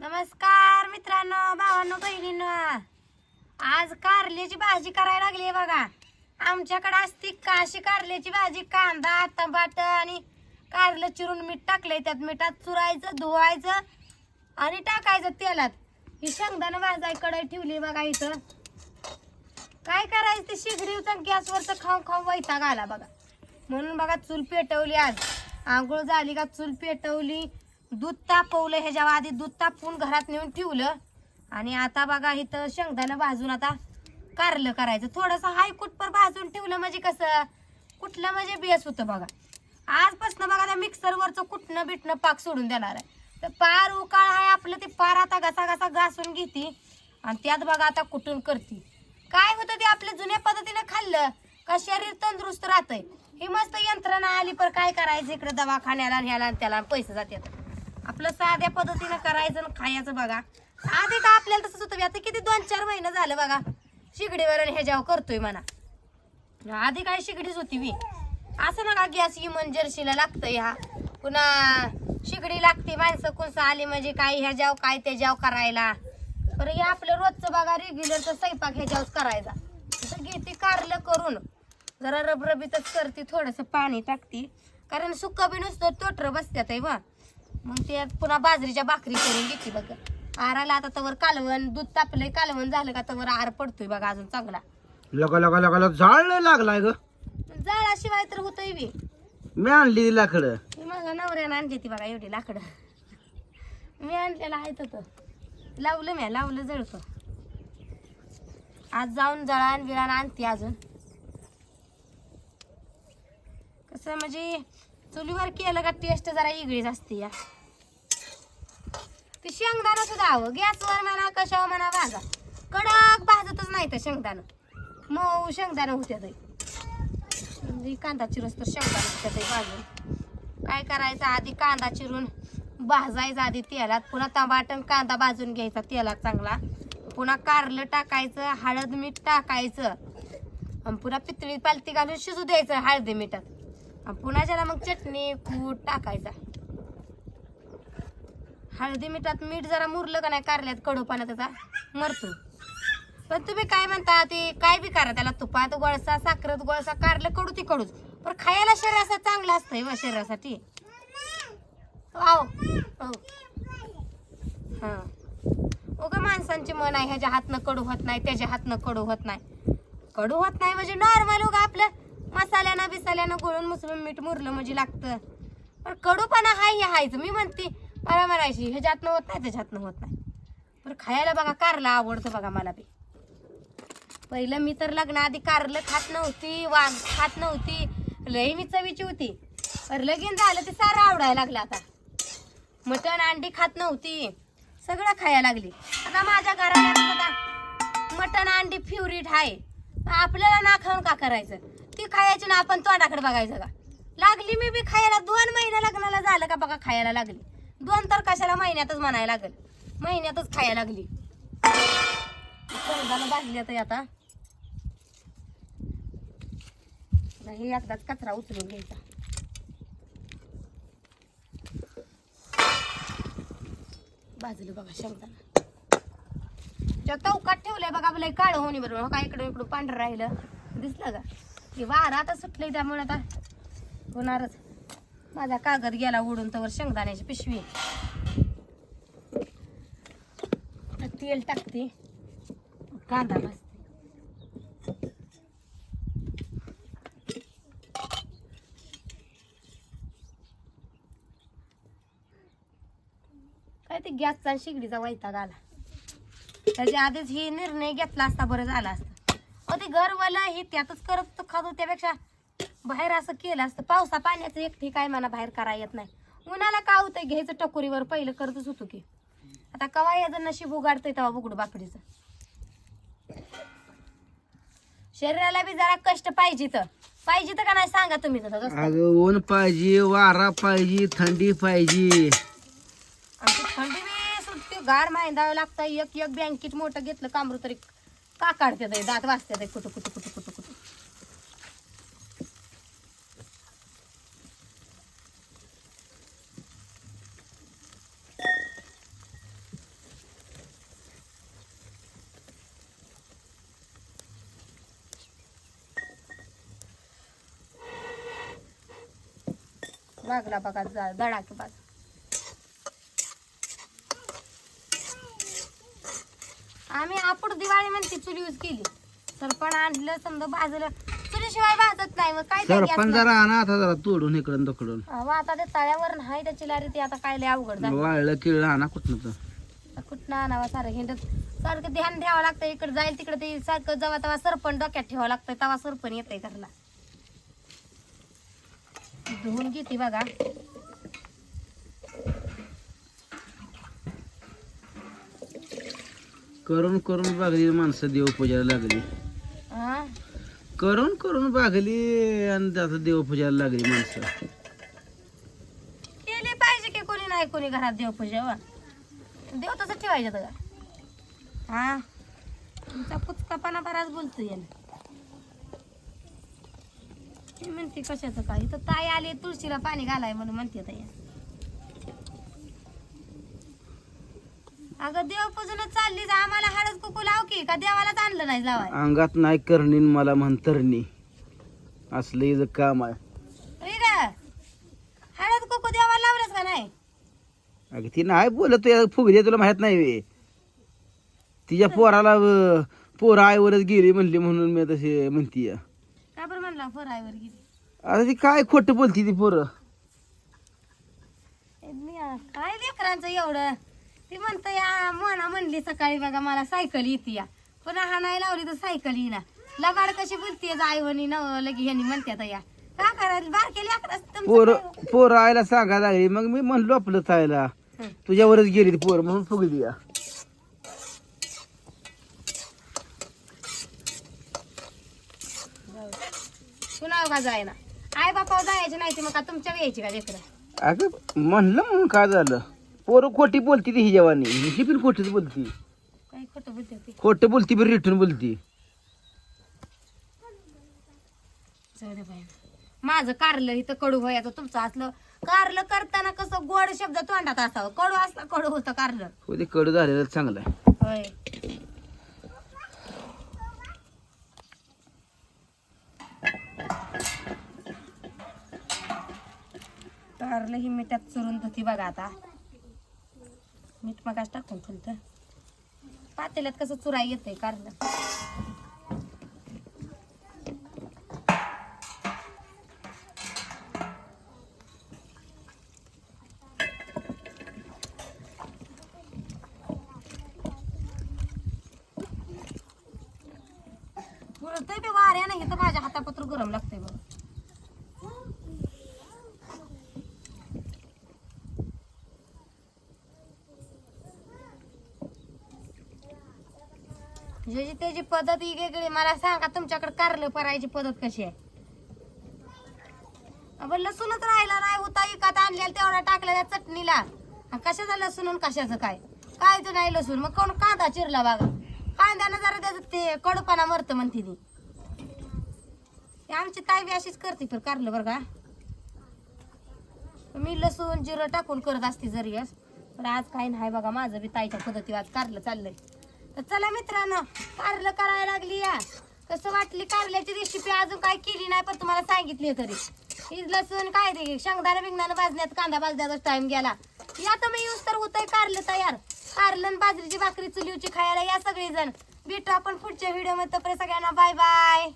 नमस्कार मित्रांनो भावांनो बहिणींनो. आज कारल्याची भाजी करायला लागली बघा. आमच्याकडे असती काशी कारल्याची भाजी कांदा टमाट आणि कारलं चिरून मीठ टाकलंय. त्यात मिठात चुरायचं धुवायचं आणि टाकायचं तेलात. ही शेंगदाणं भाजाय कढई ठेवली बघा इथं. काय करायचं ते शिगडीचं गॅसवरचं खाऊ खाऊ वैताग आला बघा. म्हणून बघा चूल पेटवली आज. आंघोळ झाली का चूल पेटवली. दूध तापवलं ह्याच्या आधी दूध तापवून घरात नेऊन ठेवलं. आणि आता बघा इथं शेंगदाणं भाजून आता कारलं करायचं. थोडंसं हाय कुटपर भाजून ठेवलं म्हणजे कसं? कुठलं म्हणजे बेस होतं बघा. आजपासून बघा त्या मिक्सरवरचं कुठणं बिटणं पाक सोडून देणार आहे. तर पार उकाळ आहे आपलं ते पार आता घसा घसा घासून घेते. आणि त्यात बघा आता कुठून करते. काय होतं ते आपल्या जुन्या पद्धतीनं खाल्लं का शरीर तंदुरुस्त राहतंय? ही मस्त यंत्रणा आली पर काय करायचं इकडे दवाखान्याला आणि ह्याला आणि त्याला पैसे जातात. आपलं साध्या पद्धतीनं करायचं आणि खायचं बघा. आधी का आपल्याला तसंच होतं आता किती दोन चार महिने झालं बघा. शिगडीवर आणि ह्याच्यावर करतोय म्हणा. आधी काय शिगडीच होती मी. असं नका गॅस इमन जर्शीला लागतं ह्या पुन्हा शिगडी लागते माणसं कोणसं आली म्हणजे काय ह्याच्याव काय ते जाव करायला. बरं हे आपलं रोजचं बघा रेग्युलरचा स्वयंपाक ह्याच्यावर करायचा. तर घेते कारलं करून. जरा रबरबीतच करते थोडंसं पाणी टाकते. कारण सुक्का बी नुसतं तोटर बसत्यात आहे बा मग ते पुन्हा बाजरीच्या भाकरी करून घेते बघा. आराला आता तवर कालवण दूध तापलंय कालवण झालं का तवर आर पडतोय बघा अजून चांगला. लगा लगा लगा लगा झाड लय लागलाय ग. जाळाशिवाय तर होतंय बी. मी आणली ती लाकडं. ही माझ्या नवऱ्यानं आणली ती बघा एवढी लाकडं. मी आणलेलं आहे तर लावलं मी लावलं जळतं. आज जाऊन जळान बिळान आणते अजून. कसं म्हणजे चुलीवर केलं का टेस्ट जरा वेगळीच असते या. ते शेंगदाणं सुद्धा हवं गॅसवर म्हणा कशावर म्हणा भाजा. कडक भाजतच नाही तर शेंगदाणं. मऊ शेंगदाणं होत्या ते. म्हणजे कांदा चिरून तर शेंगदाणा होत्या ते भाजून. काय करायचं आधी कांदा चिरून भाजायचा आधी तेलात. पुन्हा टमाटर कांदा भाजून घ्यायचा तेलात चांगला. पुन्हा कारलं टाकायचं हळद मीठ टाकायचं. आणि पुन्हा पितळी पालती घालून शिजू द्यायचं हळदी मिठात. पुन्हा ज्याला मग चटणी कूट टाकायचा. हळदी मिठात मीठ जरा मुरलं का नाही कारल्यात कडूपाना त्याचा मरतो पण तुम्ही काय म्हणता ते काय बी करा त्याला तुपात गोळसा साखरत गोळसा कारलं कडू ती कडूच. पण खायला शरीरासाठी चांगलं असतंय व शरीरासाठी. आव हो. हा. उगा माणसांची मन आहे ह्याच्या हातनं कडू होत नाही त्याच्या हातनं कडू होत नाही. कडू होत नाही म्हणजे नॉर्मल उगा आपलं मसाल्यानं बिसाल्यानं गोळून मुसळून मीठ मुरलं म्हणजे लागतं. पण कडूपणा हाय हे हायचं. मी म्हणते मला म्हणायची ह्याच्यातनं होत नाही त्याच्यातनं होत नाही. पण खायला बघा कारला आवडतं बघा मला बी. पहिलं मी तर लग्नाआधी कारलं खात नव्हती वाघ खात नव्हती. लई मी चवीची होती. पण लगीन झालं ते सारं आवडायला लागलं आता. मटण अंडी खात नव्हती. सगळं खायला लागली. आता माझ्या घराला मटण अंडी फेवरेट आहे आपल्याला ना खाऊन का करायचं? ती खायची ना आपण तोंडाकडे बघायचं का? लागली मी बी खायला दोन महिना लग्नाला झालं का बघा खायला लागली. दोन तर कशाला महिन्यातच म्हणायला लागल. महिन्यातच खायला लागली. शेंगदाणा तर आता हे एकदाच कचरा उचलून घ्यायचा. भाजलं बघा शेंगदाणा. तवकात चौकात ठेवलंय बघा आपलं काळ होणी बरोबर हो काय इकडं इकडं पांढरं राहिलं. दिसलं का? की वारा आता सुटली त्यामुळे आता होणारच. माझा कागद गेला उडून तर शेंगदाण्याची पिशवी. तेल टाकते. कांदा भाजते. काय ते गॅसचा आणि शिगडीचा वैताग आला. त्याच्या आधीच ही निर्णय घेतला असता बरं झाला असतं. ते घरवाला हे त्यातच करत तो खातो त्यापेक्षा बाहेर असं केलं असतं. पावसा पाण्याचं एक ठीक आहे मला बाहेर करा येत नाही. उन्हाला का होतंय घ्यायचं टकोरीवर? पहिलं करतच होतो की. आता कवा याचं नशीब उगाडतंय तेव्हा बुगड बाकडीचं शरीराला बी जरा कष्ट पाहिजे तर पाहिजे तर का नाही सांगा तुम्ही तर तसं. अगं ऊन पाहिजे वारा पाहिजे थंडी पाहिजे. थंडी बी सुटते. गार माहिंदावं लागतं एक एक बँकेट मोठं घेतलं कामरू तरी का काढते ते दात वाचते ते कुठं कुठं कुठं कुठं कुठं लागला बघा दडाके बाजू आम्ही आपण दिवाळी म्हणते चुल यूज केली. सरपण आणलं समजा भाजलं. चुलीशिवाय भाजत नाही मग काय त्या सरपण गॅसला- जरा आणा आता जरा तोडून इकडून तकडून. अहो, आता ते तळ्यावर नाही त्याची लारी ती आता काय लय अवघड झालं. वाळलं किळलं आणा कुठनं तर. कुठनं आणावा सारं हिंडत. सारखं ध्यान ठेवावं लागतं इकडे जाईल तिकडे ते सारखं जेव्हा तेव्हा सरपण डोक्यात ठेवावं लागतं तेव्हा सरपण येतंय घरला. धुवून घेते बघा. करून करून बागली माणसं देव पूजायला लागली. हा? करून करून बागली आणि आता देव पूजायला लागली माणसं. केली पाहिजे की कोणी नाही कोणी घरात देवपूजा वा देव तसं ठेवायचं का हा? तुमचा पुचकापणा बराच बोलतोय यानं. मी म्हणते कशाचं काय? इथं ताई आली तुळशीला पाणी घालाय म्हणून म्हणते ताई. अगं देवपूजन चालली जा आम्हाला हळद कुकू लाव की का देवालाच आणलं नाही जावाय अंगात नाही करणी न मला म्हणतरणी असलं हिचं काम आहे. हळद कुकू देवाला लावलंच का नाही? अगं ती नाही बोलत तुझ्या फुगली तुला माहीत नाही वे. तिच्या पोराला अं, पोरं आईवरच गेली म्हणली म्हणून मी तशी म्हणतीय. का बरं म्हणला फरायवर गेली? आता ती काय खोटं बोलती ती पोरं? मी काय लेकरांचं एवढं? ती म्हणतं या मोना म्हणली सकाळी बघा मला सायकल येते या. पुन्हा हा नाही लावली तर सायकल येईना. लगाड कशी बोलते आईवणी न लगी ह्यांनी म्हणतात या. का करायला? बारके लेकरं पोरं पोरं आईला सांगायला लागली. मग मी म्हणलो आपलं ताईला तुझ्यावरच गेली ती पोरं म्हणून फुगली या. का जायना? आई बापा जायचे नाही ते मग का तुमच्या यायची का लेकरं? अगं म्हणलं म्हणून काय झालं? पोरं खोटी बोलती ती ही जवानी. ही पण खोटीच बोलती. काही खोटं बोलते ती? खोटं बोलती पण रिटर्न बोलती. जाऊ दे बाई. माझं कारलं इथं कडू व्हायचं तुमचं असलं. कारलं करताना कसं गोड शब्द तोंडात असावं. कडू असला कडू होतं कारलं. हो ते कडू झालेलं चांगलं आहे. होय. कारलं ही मिठात चुरून धुती बघा आता. मीठ मगाच टाकून ठेवतं पातेल्यात कसं चुराई येते कारण. वाऱ्या नाही तर माझ्या हातापत्र गरम लागतंय बघ. ज्याची त्याची पद्धत ही वेगळी. मला सांगा तुमच्याकडे कारलं परायची पद्धत कशी आहे? आपण लसूणच राहिला नाही होता इकात आणलेला तेवढा टाकला त्या चटणीला. कशाचा लसूण आणि कशाचं काय? कायचं नाही लसूण. मग कोण कांदा चिरला बघा कांद्यानं जरा त्याचं ते कडपणा मरतं म्हणते ती. ते आमची ताई बी अशीच करते पण कारलं बरं का? मी लसूण जिरं टाकून करत असते जरी पण आज काही नाही बघा माझं बी ताईच्या पद्धती आज कारलं चाललंय. तर चला मित्रांनो कारलं करायला लागली या. कसं वाटली कारल्याची रेसिपी अजून काय केली नाही पण तुम्हाला सांगितली तरी. ही लसूण काय रे? शेंगदाणा बिंगदाणा भाजण्यात कांदा भाजण्याचा टाइम गेला. या तर मी यूज तर होतंय कारलं तयार. कारलं बाजरीची भाकरी चुलीवची खायला या सगळेजण. भेटू आपण पुढच्या व्हिडिओमध्ये. तोपर्यंत सगळ्यांना बाय बाय